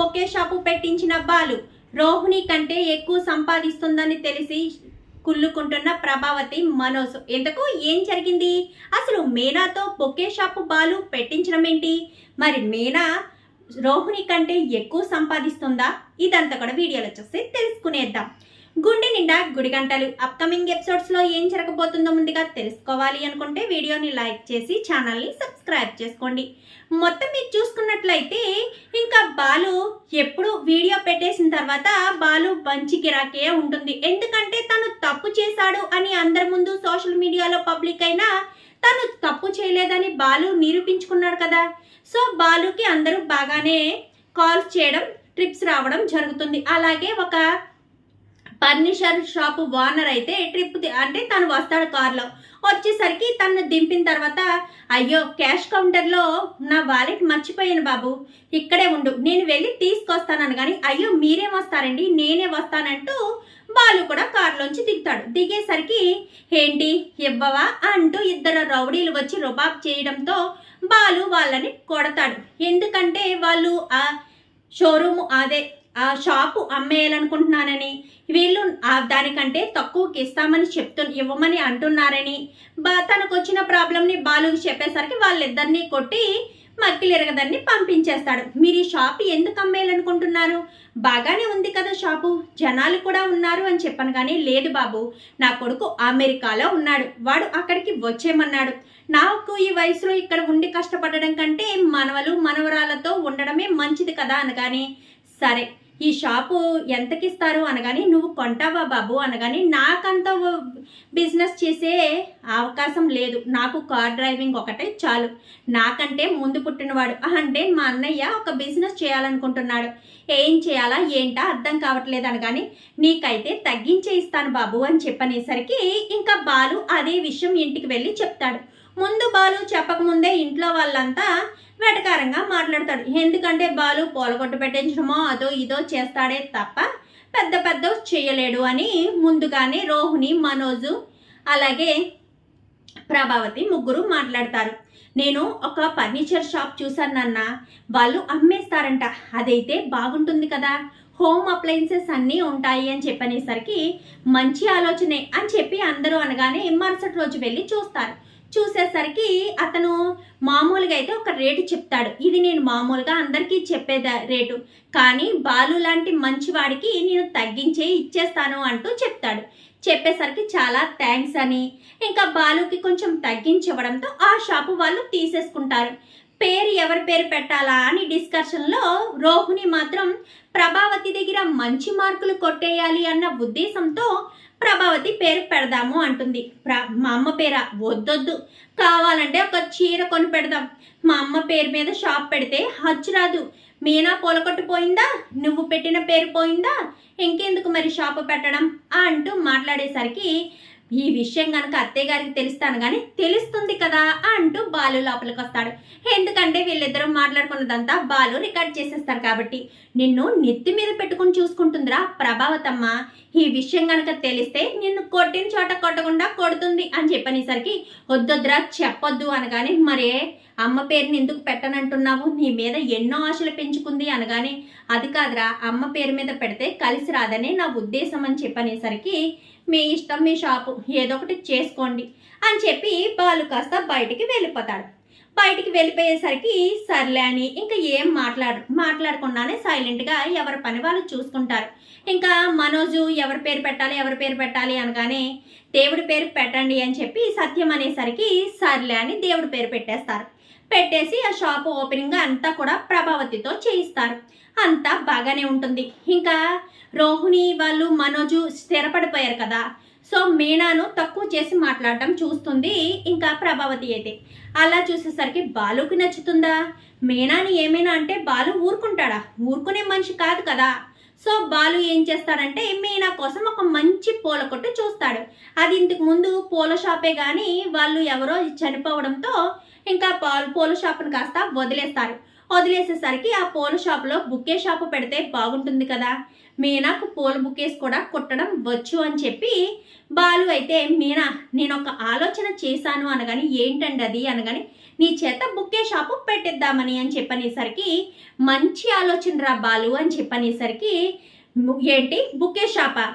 Bouquet shop పెట్టించిన బాలు రోహిణి కంటే ఎక్కువ సంపాదిస్తుందని తెలిసి కుళ్ళుకుంటున్న ప్రభావతి మనోజ్. ఎందుకు? ఏం జరిగింది? అసలు మీనాతో బొకే షాపు బాలు పెట్టించడం ఏంటి? మరి మీనా రోహిణి కంటే ఎక్కువ సంపాదిస్తుందా? ఇదంతా కూడా వీడియోలో చూసి తెలుసుకునేద్దాం. గుండె నిండా గుడి గంటలు అప్కమింగ్ ఎపిసోడ్స్లో ఏం జరగబోతుందో ముందుగా తెలుసుకోవాలి అనుకుంటే వీడియోని లైక్ చేసి ఛానల్ని సబ్స్క్రైబ్ చేసుకోండి. మొత్తం మీరు చూసుకున్నట్లయితే ఇంకా బాలు ఎప్పుడు వీడియో పెట్టేసిన తర్వాత బాలు మంచి గిరాకే ఉంటుంది. ఎందుకంటే తను తప్పు చేశాడు అని అందరి ముందు సోషల్ మీడియాలో పబ్లిక్ అయినా తను తప్పు చేయలేదని బాలు నిరూపించుకున్నాడు కదా. సో బాలుకి అందరూ బాగానే కాల్స్ చేయడం ట్రిప్స్ రావడం జరుగుతుంది. అలాగే ఒక ఫర్నిచర్ షాప్ ఓనర్ అయితే ట్రిప్ ది- అంటే తను వస్తాడు కార్లో వచ్చేసరికి తను దింపిన తర్వాత అయ్యో క్యాష్ కౌంటర్లో నా వాలెట్ మర్చిపోయాను బాబు. ఇక్కడే ఉండు. నేను వెళ్ళి తీసుకొస్తానని కానీ అయ్యో మీరే వస్తారండి. నేనే వస్తానంటూ బాలు కూడా కారులోంచి దిగుతాడు. దిగేసరికి ఏంటి? ఇవ్వవా? అంటూ ఇద్దరు రౌడీలు వచ్చి రుబాబ్ చేయడంతో బాలు వాళ్ళని కొడతాడు. ఎందుకంటే వాళ్ళు ఆ షోరూమ్ అదే ఆ షాపు అమ్మేయాలనుకుంటున్నానని వీళ్ళు దానికంటే తక్కువకి ఇస్తామని చెప్తు ఇవ్వమని అంటున్నారని బా తనకు వచ్చిన ప్రాబ్లంని బాలుకి చెప్పేసరికి వాళ్ళిద్దరిని కొట్టి మక్కిలిరగదాన్ని పంపించేస్తాడు. మీరు ఈ షాప్ ఎందుకు అమ్మేయాలనుకుంటున్నారు? బాగానే ఉంది కదా షాపు. జనాలు కూడా ఉన్నారు అని చెప్పాను కానీ లేదు బాబు. నా కొడుకు అమెరికాలో ఉన్నాడు. వాడు అక్కడికి వచ్చేయమన్నాడు. నాకు ఈ వయసులో ఇక్కడ ఉండి కష్టపడడం కంటే మనవలు మనవరాలతో ఉండడమే మంచిది కదా అనగానే సరే. ఈ షాపు ఎంతకిస్తారు అనగాని నువ్వు కొంటావా బాబు అనగాని నాకంత బిజినెస్ చేసే అవకాశం లేదు. నాకు కార్ డ్రైవింగ్ ఒకటే చాలు. నాకంటే ముందు పుట్టినవాడు. అంటే మా అన్నయ్య ఒక బిజినెస్ చేయాలనుకుంటున్నాడు. ఏం చేయాలా ఏంటా అర్థం కావట్లేదు అనగానే నీకైతే తగ్గించే ఇస్తాను బాబు అని చెప్పనేసరికి ఇంకా బాలు అదే విషయం ఇంటికి వెళ్ళి చెప్తాడు. ముందు బాలు చెప్పకముందే ఇంట్లో వాళ్ళంతా వెటకారంగా మాట్లాడతాడు. ఎందుకంటే బాలు పూలగొట్టు పెట్టించడమో అదో ఇదో చేస్తాడే తప్ప పెద్ద పెద్ద చేయలేడు అని ముందుగానే రోహిణి మనోజు అలాగే ప్రభావతి ముగ్గురు మాట్లాడతారు. నేను ఒక ఫర్నిచర్ షాప్ చూశాను వాళ్ళు అమ్మేస్తారంట. అదైతే బాగుంటుంది కదా. హోమ్ అప్లయన్సెస్ అన్నీ ఉంటాయి అని చెప్పనేసరికి మంచి ఆలోచనే అని చెప్పి అందరూ అనగానే మరుసటి రోజు వెళ్ళి చూస్తారు. చూసేసరికి అతను మామూలుగా అయితే ఒక రేటు చెప్తాడు. ఇది నేను మామూలుగా అందరికీ చెప్పే రేటు. కానీ బాలు లాంటి మంచివాడికి నేను తగ్గించే ఇచ్చేస్తాను అంటూ చెప్తాడు. చెప్పేసరికి చాలా థ్యాంక్స్ అని. ఇంకా బాలుకి కొంచెం తగ్గించివ్వడంతో ఆ షాపు వాళ్ళు తీసేసుకుంటారు. పేరు ఎవరి పేరు పెట్టాలా అని డిస్కషన్లో రోహిణి మాత్రం ప్రభావతి దగ్గర మంచి మార్కులు కొట్టేయాలి అన్న ఉద్దేశంతో ప్రభావతి పేరు పెడదాము అంటుంది. మా అమ్మ పేరా? వద్దొద్దు. కావాలంటే ఒక చీర కొని పెడదాం. మా అమ్మ పేరు మీద షాప్ పెడితే హచ్చు రాదు. మీనా పొలకొట్టు పోయిందా? నువ్వు పెట్టిన పేరు పోయిందా? ఇంకెందుకు మరి షాప్ పెట్టడం? అంటూ మాట్లాడేసరికి ఈ విషయం కనుక అత్తయ్య గారికి తెలుస్తాను కానీ తెలుస్తుంది కదా అంటూ బాలు లోపలికి వస్తాడు. ఎందుకంటే వీళ్ళిద్దరూ మాట్లాడుకున్నదంతా బాలు రికార్డ్ చేసేస్తారు కాబట్టి. నిన్ను నెత్తి మీద పెట్టుకుని చూసుకుంటుందిరా ప్రభావతమ్మ. ఈ విషయం కనుక తెలిస్తే నిన్ను కొట్టిన చోట కొట్టకుండా కొడుతుంది అని చెప్పనేసరికి వద్దొద్దురా చెప్పొద్దు అనగానే మరే అమ్మ పేరుని ఎందుకు పెట్టనంటున్నావు? నీ మీద ఎన్నో ఆశలు పెంచుకుంది అనగానే అది కాదురా అమ్మ పేరు మీద పెడితే కలిసి రాదనే నా ఉద్దేశం అని చెప్పనేసరికి మీ ఇష్టం మీ షాపు ఏదో ఒకటి చేసుకోండి అని చెప్పి బాలు కాస్త బయటికి వెళ్ళిపోతాడు. బయటికి వెళ్ళిపోయేసరికి సర్లే అని ఇంకా ఏం మాట్లాడు మాట్లాడకుండానే సైలెంట్గా ఎవరి పని వాళ్ళు చూసుకుంటారు. ఇంకా మనోజు ఎవరి పేరు పెట్టాలి ఎవరి పేరు పెట్టాలి అనగానే దేవుడి పేరు పెట్టండి అని చెప్పి సత్యం అనేసరికి సర్లే అని దేవుడి పేరు పెట్టేస్తారు. పెట్టేసి ఆ షాప్ ఓపెనింగ్ అంతా కూడా ప్రభావతితో చేయిస్తారు. అంతా బాగానే ఉంటుంది. ఇంకా రోహిణి వాళ్ళు మనోజు స్థిరపడిపోయారు కదా. సో మీనాను తక్కువ చేసి మాట్లాడటం చూస్తుంది ఇంకా ప్రభావతి అయితే. అలా చూసేసరికి బాలుకి నచ్చుతుందా? మీనాని ఏమైనా అంటే బాలు ఊరుకుంటాడా? ఊరుకునే మనిషి కాదు కదా. సో బాలు ఏం చేస్తాడంటే మీనా కోసం ఒక మంచి పూల కొట్టు చూస్తాడు. అది ఇంతకు ముందు పూల షాపే కానీ వాళ్ళు ఎవరో చనిపోవడంతో ఇంకా పాలు పూల షాప్ను కాస్త వదిలేస్తారు. వదిలేసేసరికి ఆ పూల షాప్లో బుకే షాపు పెడితే బాగుంటుంది కదా. మీనాకు పూల బుకేస్ కూడా కుట్టడం వచ్చు అని చెప్పి బాలు అయితే మీనా నేను ఒక ఆలోచన చేశాను అనగాని ఏంటండి అది? అనగాని నీ చేత బుక్కే షాపు పెట్టిద్దామని అని చెప్పనేసరికి మంచి ఆలోచన రా బాలు అని చెప్పనేసరికి ఏంటి బుక్కే షాపా?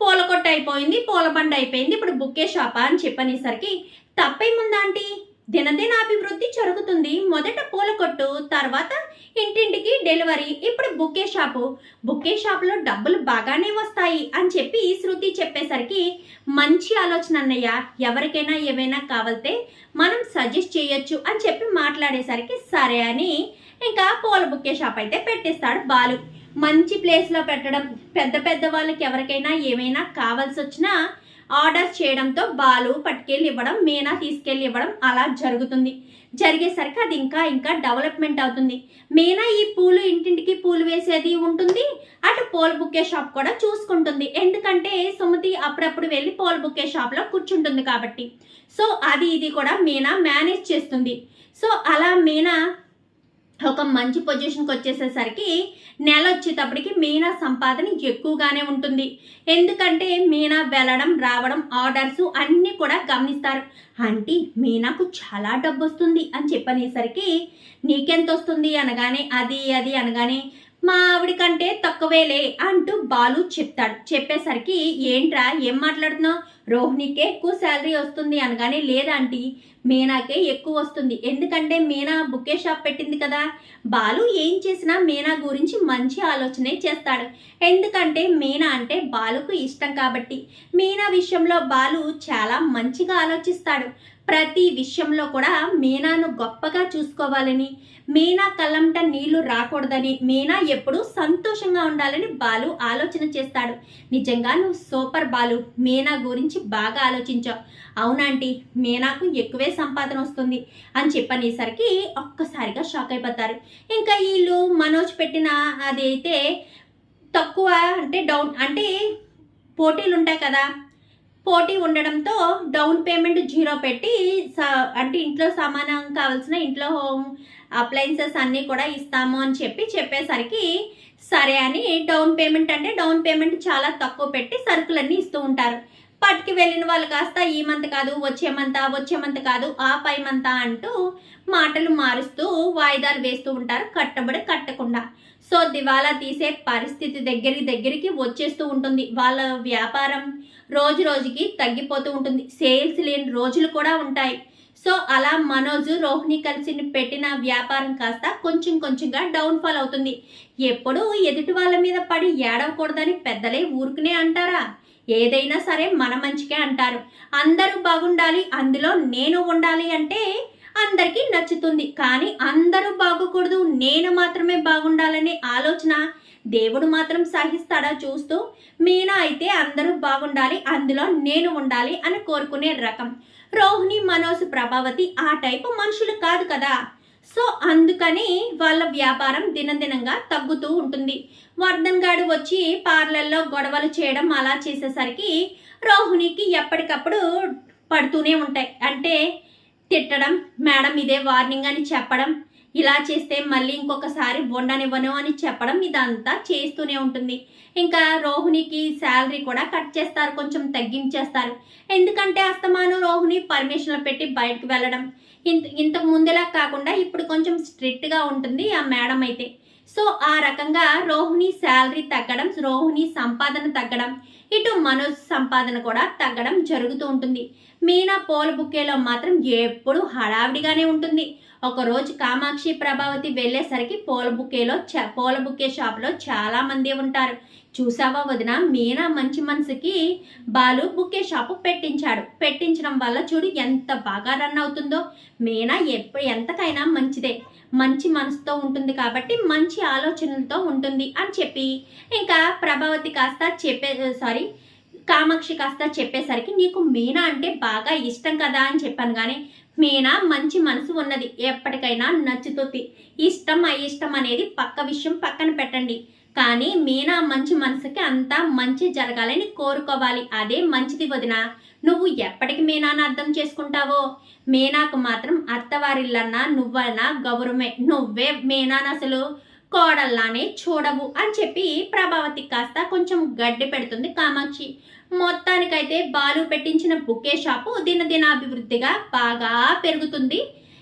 పూల కొట్ట అయిపోయింది పూల బండ అయిపోయింది ఇప్పుడు బుక్కే షాపా? అని చెప్పనేసరికి తప్పేముందా ఆంటీ? దినదిన అభివృద్ధి జరుగుతుంది. మొదట పూల కొట్టు తర్వాత ఇంటింటికి డెలివరీ ఇప్పుడు బుక్కే షాపు. బుక్కే షాపులో డబ్బులు బాగానే వస్తాయి అని చెప్పి శృతి చెప్పేసరికి మంచి ఆలోచన అన్నయ్య ఎవరికైనా ఏవైనా కావాలితే మనం సజెస్ట్ చేయొచ్చు అని చెప్పి మాట్లాడేసరికి సరే అని ఇంకా పూల బుక్కే షాప్ అయితే పెట్టేస్తాడు బాలు. మంచి ప్లేస్లో పెట్టడం పెద్ద పెద్ద వాళ్ళకి ఎవరికైనా ఏమైనా కావాల్సి వచ్చినా ఆర్డర్ చేయడంతో బాలు పట్టుకెళ్ళి ఇవ్వడం మీనా తీసుకెళ్ళి ఇవ్వడం అలా జరుగుతుంది. జరిగేసరికి అది ఇంకా ఇంకా డెవలప్మెంట్ అవుతుంది. మీనా ఈ పూలు ఇంటింటికి పూలు వేసేది ఉంటుంది అటు పూల బుక్కే షాప్ కూడా చూసుకుంటుంది. ఎందుకంటే సుమతి అప్పుడప్పుడు వెళ్ళి పూల బుక్కే షాప్లో కూర్చుంటుంది కాబట్టి. సో అది ఇది కూడా మీనా మేనేజ్ చేస్తుంది. సో అలా మీనా ఒక మంచి పొజిషన్కి వచ్చేసేసరికి నెల వచ్చేటప్పటికి మీనా సంపాదన ఎక్కువగానే ఉంటుంది. ఎందుకంటే మీనా వెళ్ళడం రావడం ఆర్డర్స్ అన్నీ కూడా గమనిస్తారు. ఆంటీ మీనాకు చాలా డబ్బు వస్తుంది అని చెప్పనేసరికి నీకెంత వస్తుంది అనగానే అది అది అనగానే మా ఆవిడ కంటే తక్కువేలే అంటూ బాలు చెప్తాడు. చెప్పేసరికి ఏంట్రా ఏం మాట్లాడుతున్నావు? రోహిణికే ఎక్కువ శాలరీ వస్తుంది అనగానే లేదాంటీ మీనాకే ఎక్కువ వస్తుంది. ఎందుకంటే మీనా బుకే షాప్ పెట్టింది కదా. బాలు ఏం చేసినా మీనా గురించి మంచి ఆలోచనే చేస్తాడు. ఎందుకంటే మీనా అంటే బాలుకు ఇష్టం కాబట్టి. మీనా విషయంలో బాలు చాలా మంచిగా ఆలోచిస్తాడు. ప్రతి విషయంలో కూడా మీనాను గొప్పగా చూసుకోవాలని మీనా కళ్ళంట నీళ్ళు రాకూడదని మీనా ఎప్పుడూ సంతోషంగా ఉండాలని బాలు ఆలోచన చేస్తాడు. నిజంగా నువ్వు సూపర్ బాలు మీనా గురించి బాగా ఆలోచించావు. అవునాంటీ మీనాకు ఎక్కువే సంపాదన వస్తుంది అని చెప్పనేసరికి ఒక్కసారిగా షాక్ అయిపోతారు. ఇంకా వీళ్ళు మనోజ్ పెట్టిన అదైతే తక్కువ అంటే డౌన్ అంటే పోటీలు ఉంటాయి కదా. పోటీ ఉండడంతో డౌన్ పేమెంట్ జీరో పెట్టి స- అంటే ఇంట్లో సమానం కావాల్సిన ఇంట్లో హోమ్ అప్లయన్సెస్ అన్నీ కూడా ఇస్తాము అని చెప్పి చెప్పేసరికి సరే అని డౌన్ పేమెంట్ అంటే డౌన్ పేమెంట్ చాలా తక్కువ పెట్టి సరుకులన్నీ ఇస్తూ ఉంటారు. పట్టుకి వెళ్ళిన వాళ్ళు కాస్త ఈ మంత్ కాదు వచ్చే మంత వచ్చే మంత్ కాదు ఆ పై మంత అంటూ మాటలు మారుస్తూ వాయిదాలు వేస్తూ ఉంటారు కట్టబడి కట్టకుండా. సో దివాలా తీసే పరిస్థితి దగ్గరికి దగ్గరికి వచ్చేస్తూ ఉంటుంది. వాళ్ళ వ్యాపారం రోజు రోజుకి తగ్గిపోతూ ఉంటుంది. సేల్స్ లేని రోజులు కూడా ఉంటాయి. సో అలా మనోజ్ రోహిణి కలిసి పెట్టిన వ్యాపారం కాస్త కొంచెం కొంచెంగా డౌన్ ఫాల్ అవుతుంది. ఎప్పుడూ ఎదుటి వాళ్ళ మీద పడి ఏడవకూడదని పెద్దలే ఊరుకునే అంటారా? ఏదైనా సరే మన మంచికే అంటారు. అందరూ బాగుండాలి అందులో నేను ఉండాలి అంటే అందరికీ నచ్చుతుంది. కానీ అందరూ బాగోకూడదు నేను మాత్రమే బాగుండాలనే ఆలోచన దేవుడు మాత్రం సహిస్తాడా చూస్తూ మీనా అయితే అందరూ బాగుండాలి అందులో నేను ఉండాలి అని కోరుకునే రకం. రోహిణి మనోజ్ ప్రభావతి ఆ టైపు మనుషులు కాదు కదా. సో అందుకని వాళ్ళ వ్యాపారం దినదినంగా తగ్గుతూ ఉంటుంది. వర్ధన్ గాడు వచ్చి పార్లర్లో గొడవలు చేయడం అలా చేసేసరికి రోహిణికి ఎప్పటికప్పుడు పడుతూనే ఉంటాయి. అంటే తిట్టడం మేడం ఇదే వార్నింగ్ అని చెప్పడం ఇలా చేస్తే మళ్ళీ ఇంకొకసారి వండనివ్వను అని చెప్పడం ఇదంతా చేస్తూనే ఉంటుంది. ఇంకా రోహిణికి శాలరీ కూడా కట్ చేస్తారు కొంచెం తగ్గించేస్తారు. ఎందుకంటే అస్తమానం రోహిణి పర్మిషన్లు పెట్టి బయటకు వెళ్ళడం. ఇంత ఇంతకు ముందులా కాకుండా ఇప్పుడు కొంచెం స్ట్రిక్ట్గా ఉంటుంది ఆ మేడం అయితే. సో ఆ రకంగా రోహిణి శాలరీ తగ్గడం రోహిణి సంపాదన తగ్గడం ఇటు మనోజ్ సంపాదన కూడా తగ్గడం జరుగుతూ ఉంటుంది. మీనా పూల బుకేలో మాత్రం ఎప్పుడు హడావిడిగానే ఉంటుంది. ఒకరోజు కామాక్షి ప్రభావతి వెళ్ళేసరికి పూల బుకేలో పూల బుకే షాప్లో చాలా మంది ఉంటారు. చూసావా వదిన మీనా మంచి మనసుకి బాలు బుకే షాపు పెట్టించాడు. పెట్టించడం వల్ల చూడు ఎంత బాగా రన్ అవుతుందో. మీనా ఎప్పుడు ఎంతకైనా మంచిదే. మంచి మనసుతో ఉంటుంది కాబట్టి మంచి ఆలోచనలతో ఉంటుంది అని చెప్పి ఇంకా ప్రభావతి కాస్త చెప్పే సారీ కామాక్షి కాస్త చెప్పేసరికి నీకు మీనా అంటే బాగా ఇష్టం కదా అని చెప్పాను కానీ మీనా మంచి మనసు ఉన్నది. ఎప్పటికైనా నచ్చుతుంది. ఇష్టం అయిష్టం అనేది పక్క విషయం పక్కన పెట్టండి. కానీ మీనా మంచి మనసుకి అంతా మంచి జరగాలని కోరుకోవాలి. అదే మంచిది వదిన. నువ్వు ఎప్పటికి మీనాను అర్థం చేసుకుంటావో? మీనాకు మాత్రం అత్తవారిల్లన్నా నువ్వన్నా గౌరవమే. నువ్వే మీనాను అసలు కోడల్లానే చూడవు అని చెప్పి ప్రభావతి కాస్త కొంచెం గడ్డి పెడుతుంది కామాక్షి. మొత్తానికైతే బాలు పెట్టించిన బుకే షాపు దినదినాభివృద్ధిగా బాగా పెరుగుతుంది.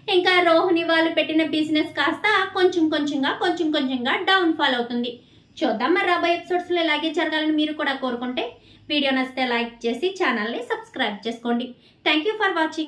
ఇంకా రోహిణి వాళ్ళు పెట్టిన బిజినెస్ కాస్త కొంచెం కొంచెంగా కొంచెం కొంచెంగా డౌన్ ఫాల్ అవుతుంది. చూద్దాం. మరి రాబోయే ఎపిసోడ్స్లో ఇలాగే జరగాలని మీరు కూడా కోరుకుంటే వీడియో నచ్చితే లైక్ చేసి ఛానల్ని సబ్స్క్రైబ్ చేసుకోండి. Thank you for watching